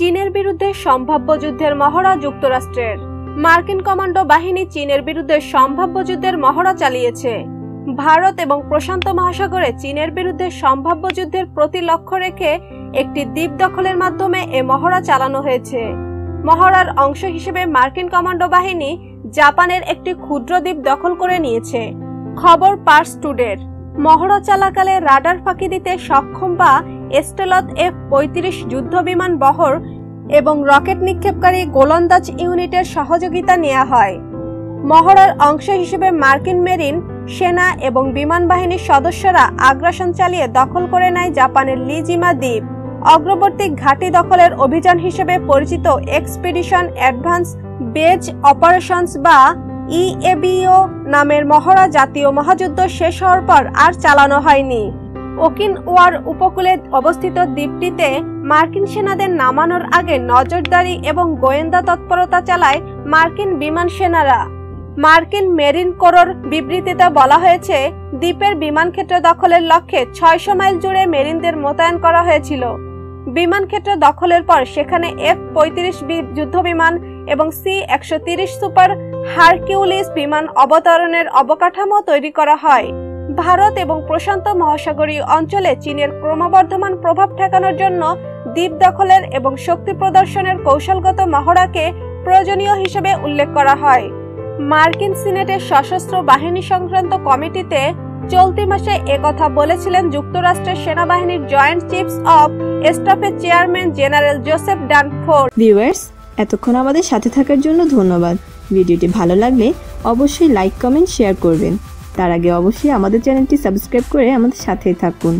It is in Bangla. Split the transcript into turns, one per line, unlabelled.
বিরুদ্ধে সম্ভাব্য যুদ্ধের মহড়া যুক্তরাষ্ট্রের। মার্কিন কমান্ডো বাহিনী চীনের বিরুদ্ধে সম্ভাব্য যুদ্ধের মহড়া চালিয়েছে। ভারত এবং প্রশান্ত মহাসাগরে চীনের বিরুদ্ধে সম্ভাব্য যুদ্ধের প্রতি লক্ষ্য রেখে একটি দ্বীপ দখলের মাধ্যমে এ মহড়া চালানো হয়েছে। মহড়ার অংশ হিসেবে মার্কিন কমান্ডো বাহিনী জাপানের একটি ক্ষুদ্র দ্বীপ দখল করে নিয়েছে। খবর পার্স টুডের। মহড়া চলাকালে রাডার ফাঁকি দিতে সক্ষম বা এস্টেলত এফ পঁয়ত্রিশ যুদ্ধ বিমান বহর এবং রকেট নিক্ষেপকারী গোলন্দাজ ইউনিটের সহযোগিতা নেওয়া হয়। মহড়ার অংশ হিসেবে মার্কিন মেরিন, সেনা এবং বিমান বাহিনীর সদস্যরা আগ্রাসন চালিয়ে দখল করে নেয় জাপানের লিজিমা দ্বীপ। অগ্রবর্তী ঘাঁটি দখলের অভিযান হিসেবে পরিচিত এক্সপিডিশন অ্যাডভান্স বেজ অপারেশনস বা ইএবিও নামের মহড়া জাতীয় মহাযুদ্ধ শেষ হওয়ার পর আর চালানো হয়নি। ওকিন ওয়ার উপকূলে অবস্থিত দ্বীপটিতে মার্কিন সেনাদের নামানোর আগে নজরদারি এবং গোয়েন্দা তৎপরতা চালায় মার্কিন বিমান সেনারা। মার্কিন মেরিন কোরর বিবৃতিতে বলা হয়েছে, দ্বীপের বিমান ক্ষেত্র দখলের লক্ষ্যে ছয়শো মাইল জুড়ে মেরিনদের মোতায়েন করা হয়েছিল। বিমান ক্ষেত্র দখলের পর সেখানে এফ পঁয়ত্রিশ যুদ্ধ বিমান এবং সি একশো সুপার হারকিউলিস বিমান অবতরণের অবকাঠামো তৈরি করা হয়। ভারত এবং প্রশান্ত মহাসাগরীয় অঞ্চলে চীনের ক্রমবর্ধমান প্রভাব ঠেকানোর জন্য দ্বীপ দখলের এবং শক্তি প্রদর্শনের কৌশলগত মহড়াকে প্রয়োজনীয় হিসেবে উল্লেখ করা হয়। মার্কিন সিনেটের সশস্ত্র বাহিনী সংক্রান্ত কমিটিতে চলতি মাসে একথা বলেছিলেন যুক্তরাষ্ট্রের সেনাবাহিনীর জয়েন্ট চিফস অব স্টাফের chairman general Joseph Dunford.
Viewers, এতক্ষণ আমাদের সাথে থাকার জন্য ধন্যবাদ। ভিডিওটি ভালো লাগলে অবশ্যই লাইক, কমেন্ট, শেয়ার করবেন। তার আগে অবশ্যই আমাদের চ্যানেলটি সাবস্ক্রাইব করে আমাদের সাথেই থাকুন।